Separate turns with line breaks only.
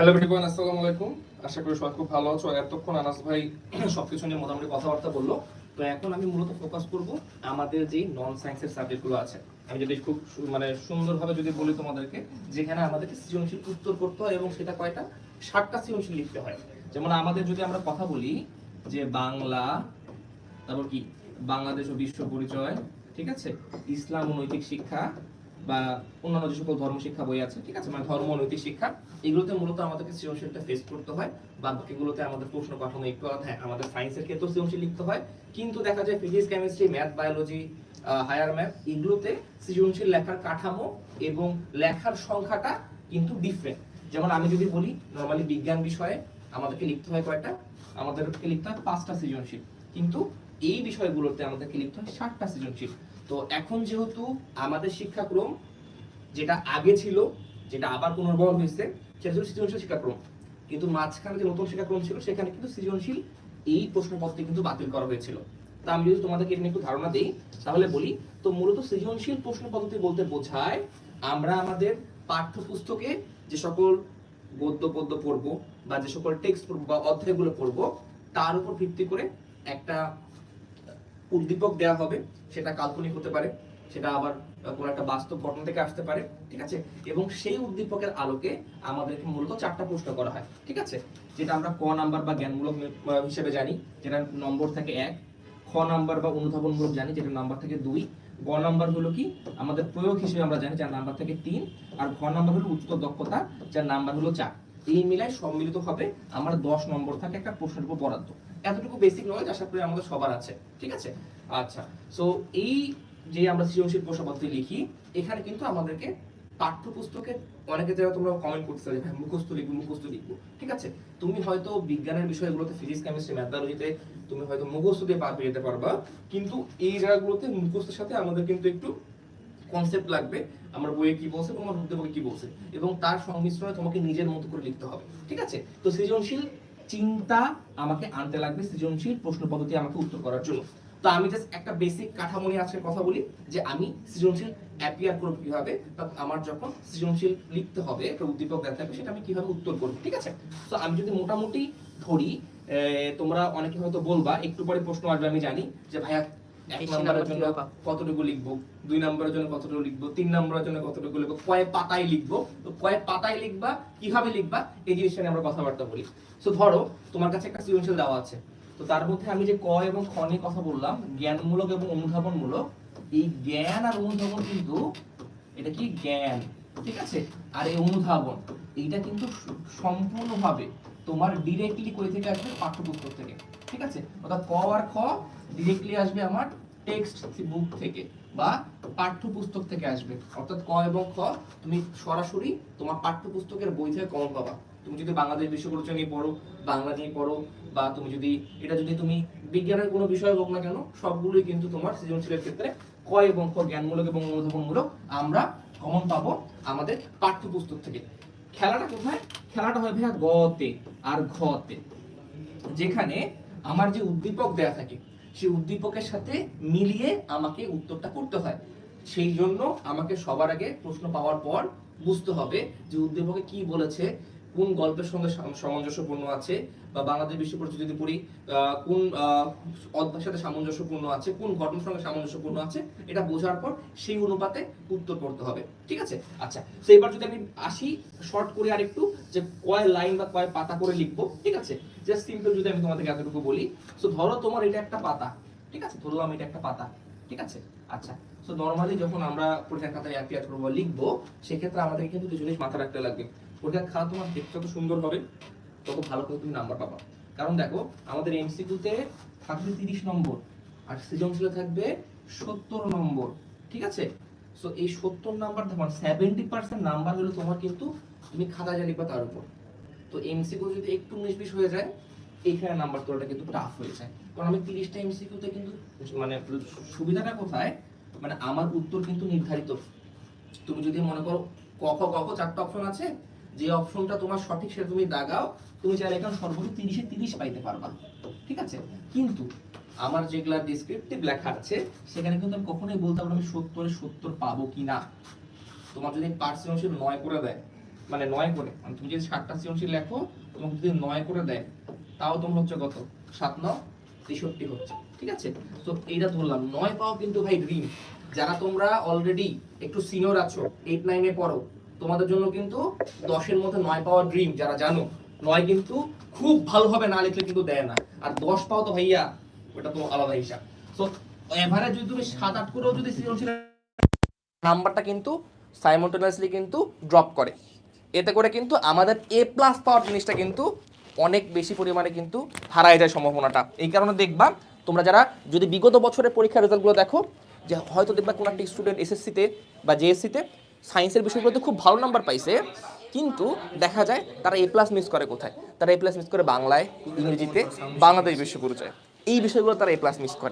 Hello everyone আসসালামু আলাইকুম। আশা করি সবাই খুব ভালো আছো। এতক্ষণ আনাস ভাই সবকিছু নিয়ে মোটামুটি কথাবার্তা বলল। তো এখন আমি মূলত ফোকাস করব আমাদের যে নন সায়েন্সের সাবজেক্টগুলো আছে। আমি যদি খুব মানে সুন্দরভাবে যদি বলি তোমাদেরকে, যেখানে আমাদেরকে সৃজনশীল উত্তর করতে হয় এবং সেটা কয়টা? ষাটটা সৃজনশীল লিখতে হয়। যেমন আমাদের যদি আমরা কথা বলি যে বাংলা, তারপর কি? বাংলাদেশ ও বিশ্ব পরিচয়, ঠিক আছে? ইসলাম ও নৈতিক শিক্ষা বা অন্যান্য যে সকল ধর্ম শিক্ষা বই আছে, ঠিক আছে? মানে ধর্ম, নৈতিক শিক্ষা, এগুলোতে মূলত আমাদেরকে সৃজনশীলটা ফেস করতে হয়। বা বাকিগুলোতে আমাদের প্রশ্ন কাঠামো একটু আলাদা হ্যাঁ আমাদের সায়েন্সের ক্ষেত্রেও সৃজনশীল লিখতে হয়। কিন্তু দেখা যায় physics chemistry math biology higher math এগুলোতে সৃজনশীল লেখার কাঠামো এবং লেখার সংখ্যাটা কিন্তু ডিফারেন্ট যেমন আমি যদি বলি নর্মালি বিজ্ঞান বিষয়ে আমাদেরকে লিখতে হয় কয়টা? আমাদেরকে লিখতে হয় পাঁচটা সৃজনশীল। কিন্তু এই বিষয়গুলোতে আমাদেরকে লিখতে হয় ষাটটা সৃজনশীল। তো এখন যেহেতু আমাদের শিক্ষাক্রম যেটা আগে ছিল, যেটা আবার পুনর্বহন হয়েছে, সেটা ছিল সৃজনশীল শিক্ষাক্রম। কিন্তু মাঝখানে যে নতুন শিক্ষাক্রম ছিল, সেখানে কিন্তু সৃজনশীল এই প্রশ্নপত্রটি কিন্তু বাতিল করা হয়েছিল। তা আমি যদি তোমাদেরকে এটা একটু ধারণা দিই, তাহলে বলি, তো মূলত সৃজনশীল প্রশ্ন পদ্ধতি বলতে বোঝায় আমরা আমাদের পাঠ্যপুস্তকে যে সকল গদ্য পদ্য পড়ব বা যে সকল টেক্সট পড়ব বা অধ্যায়গুলো পড়ব, তার উপর ভিত্তি করে একটা উদ্দীপক দেওয়া হবে, সেটা কাল্পনিক হতে পারে, সেটা আবার কোনো একটা বাস্তব ঘটনা থেকে আসতে পারে, ঠিক আছে? এবং সেই উদ্দীপকের আলোকে আমাদেরকে মূলত চারটা প্রশ্ন করা হয়, ঠিক আছে? যেটা আমরা ক নাম্বার বা জ্ঞানমূলক হিসেবে জানি, যেটা নম্বর থাকে এক। খ নাম্বার বা অনুধাবনমূলক জানি, যেটা নাম্বার থেকে দুই। গ নাম্বার হলো কি? আমাদের প্রয়োগ হিসেবে আমরা জানি, যার নাম্বার থেকে তিন। আর ঘ নাম্বার হলো উচ্চ দক্ষতা, যার নাম্বার হলো চার। এই মিলায় সম্মিলিত হবে, আমার দশ নম্বর থাকে একটা প্রশ্নের উপর বরাদ্দ। এতটুকু বেসিক নলেজ আশা করি আমাদের সবার আছে, ঠিক আছে? আচ্ছা সো এই যে আমরা সৃজনশীল প্রশ্ন পদ্ধতি লিখি, এখানে কিন্তু আমাদেরকে পাঠ্যপুস্তকে, অনেকে যারা তোমরা কমেন্ট করতে যে ভাই মুখস্থ লিখব মুখস্থ লিখব ঠিক আছে? তুমি হয়তো বিজ্ঞানের বিষয়গুলোতে ফিজিক্স কেমিস্ট্রি ম্যাথোলজিতে তুমি হয়তো মুখস্থ দিয়ে পার পেয়ে যেতে পারবা, কিন্তু এই জায়গাগুলোতে মুখস্থের সাথে আমাদের কিন্তু একটু কনসেপ্ট লাগবে, আমার বইয়ে কি বলছে, তোমার উদ্যোগে কি বলছে, এবং তার সংমিশ্রণে তোমাকে নিজের মতো করে লিখতে হবে, ঠিক আছে? তো সৃজনশীল চিন্তা আমাকে আনতে লাগবে সৃজনশীল প্রশ্ন পদ্ধতি আমাকে উত্তর করার জন্য। তো আমি জাস্ট একটা বেসিক কাঠামো নিয়ে আজকে কথা বলি যে আমি সৃজনশীল অ্যাপিয়ার করব কীভাবে বা আমার যখন সৃজনশীল লিখতে হবে, একটা উদ্দীপক দেওয়া থাকবে, সেটা আমি কীভাবে উত্তর করব, ঠিক আছে? তো আমি যদি মোটামুটি ধরি তোমরা অনেকে হয়তো বলবা, একটু পরে প্রশ্ন আসবে, আমি জানি, যে ভাইয়া এক নম্বরের
নাম্বার
জন্য? কতটুকু লিখব? দুই নম্বরের জন্য কতটুকু লিখব? তিন নম্বরের জন্য কতটুকু লিখব? কয় পাতায় লিখব? তো কয় পাতায় লিখবা? কীভাবে লিখবা? এই জিনিসটা নিয়ে আমরা কথাবার্তা বলি। তো ধরো তোমার কাছে একটা সৃজনশীল দেওয়া আছে। তো তার মধ্যে আমি যে ক এবং খ নিয়ে কথা বললাম জ্ঞানমূলক এবং অনুধাবনমূলক এই জ্ঞান আর অনুধাবন কিন্তু এটা কি? জ্ঞান। ঠিক আছে? আর এই অনুধাবন এইটা কিন্তু স- সম্পূর্ণভাবে তোমার ডিরেক্টলি কই থেকে আসবে? পাঠ্যপুস্তক থেকে। ঠিক আছে? অর্থাৎ ক আর খ ডিরেক্টলি আসবে আমার টেক্সট বুক থেকে বা পাঠ্যপুস্তক থেকে আসবে। অর্থাৎ ক এবং খ তুমি সরাসরি তোমার পাঠ্যপুস্তকের বই থেকে কমন পাবা। তুমি যদি বাংলাদেশ বিশ্ব নিয়ে পড়ো, বাংলা নিয়ে পড়ো, বা তুমি যদি, এটা যদি তুমি বিজ্ঞানের কোনো বিষয় হোক না কেন, সবগুলোই কিন্তু তোমার সৃজনশীলের ক্ষেত্রে ক এবং খ জ্ঞানমূলক এবং অনুধাবনমূলক আমরা কমন পাবো আমাদের পাঠ্যপুস্তক থেকে। খেলাটা কোথায়? খেলাটা হয় ভাইয়া গতে, আর ঘতে। যেখানে আমার যে উদ্দীপক দেয়া থাকে সেই উদ্দীপকের সাথে মিলিয়ে আমাকে উত্তরটা করতে হয়। সেই জন্য আমাকে সবার আগে প্রশ্ন পাওয়ার পর বুঝতে হবে যে উদ্দীপকে কি বলেছে কোন গল্পের সঙ্গে সামঞ্জস্যপূর্ণ আছে? বা বাংলাদেশ বিশ্ব পরিচয় যদি পড়ি কোন অধ্যায়ের সাথে সামঞ্জস্যপূর্ণ আছে? কোন ঘটনার সঙ্গে সামঞ্জস্যপূর্ণ আছে? এটা বোঝার পর সেই অনুপাতে উত্তর করতে হবে। ঠিক আছে? আচ্ছা তো এবার যদি আমি আসি শর্ট করে আরেকটু, যে কয় লাইন বা কয় পাতা করে লিখব, ঠিক আছে? জাস্ট সিম্পল যদি আমি তোমাদেরকে এতটুকু বলি। সো ধরো তোমার এটা একটা পাতা, ঠিক আছে? ধরলাম এটা একটা পাতা, ঠিক আছে? আচ্ছা সো নর্মালি যখন আমরা পরীক্ষার খাতায় অ্যাপিয়ার করব লিখব, সেক্ষেত্রে আমাদের কিন্তু কিছু জিনিস মাথা রাখতে লাগবে। পরীক্ষার খাতা তোমার দেখতে যত সুন্দর হবে, তত ভালো করে তুমি নাম্বার পাবা। কারণ দেখো, আমাদের এমসিকিউতে থাকবে তিরিশ নম্বর, আর সৃজনশীলে থাকবে সত্তর নম্বর, ঠিক আছে? সো এই সত্তর নাম্বার দেখো সেভেন্টি পার্সেন্ট নাম্বার হলো তোমার কিন্তু তুমি খাতা যা লিখবা তার উপর। তো এমসিকিউ যদি একটু বিশ হয়ে যায়, এইখানে নাম্বার তোলাটা কিন্তু টাফ হয়ে যায়। কারণ আমি তিরিশটা এমসিকিউতে কিন্তু মানে সুবিধাটা কোথায়? মানে আমার উত্তর কিন্তু নির্ধারিত। তুমি যদি মনে করো ক, খ, গ ঘ চারটা অপশন আছে যে অপশনটা তোমার সঠিক সেটা তুমি দাগাও, তুমি চাইলে এখন সর্বোচ্চ তিরিশে তিরিশ পাইতে পারবা ঠিক আছে? কিন্তু আমার যেগুলা ডিসক্রিপটিভ লেখা আছে, সেখানে কিন্তু আমি কখনোই বলতে পারব আমি সত্তরে সত্তর পাবো কি না। তোমার যদি পার্সেন্টেজ নয় করে দেয় মানে নয় করে মানে তুমি যদি ষাটটা সৃজনশীল লেখো, তোমাকে যদি নয় করে দেয়, তাও তোমার হচ্ছে কত? সাত, ন, তেষট্টি হচ্ছে। ঠিক আছে? তো এইটা ধরলাম। নয় পাও কিন্তু ভাই ড্রিম যারা তোমরা অলরেডি একটু সিনিয়র আছো এইট নাইনে পড়ো তোমাদের জন্য কিন্তু দশের মধ্যে নয় পাওয়া ড্রিম যারা জানো। নয় কিন্তু খুব ভালোভাবে না লিখলে কিন্তু দেয় না। আর দশ পাও তো ভাইয়া, ওটা তো আলাদা হিসাব। তো এভারেজ যদি তুমি সাত আট করেও যদি সৃজনশীল নাম্বারটা কিন্তু সাইমultaneously কিন্তু ড্রপ করে। এতে করে কিন্তু আমাদের এ প্লাস পাওয়ার জিনিসটা কিন্তু অনেক বেশি পরিমাণে কিন্তু হারায় যায় সম্ভাবনাটা। এই কারণে দেখবা, তোমরা যারা যদি বিগত বছরের পরীক্ষার রেজাল্টগুলো দেখো, যে হয়তো দেখবা কোনো একটা স্টুডেন্ট এসএসসিতে বা জেএসসিতে সায়েন্সের বিষয়গুলোতে খুব ভালো নাম্বার পাইছে, কিন্তু দেখা যায় তারা এ প্লাস মিস করে কোথায়? তারা এ প্লাস মিস করে বাংলায়, ইংরেজিতে, বাংলাদেশ বিশ্ব পরিচয় এই বিষয়গুলো তারা এ প্লাস মিস করে।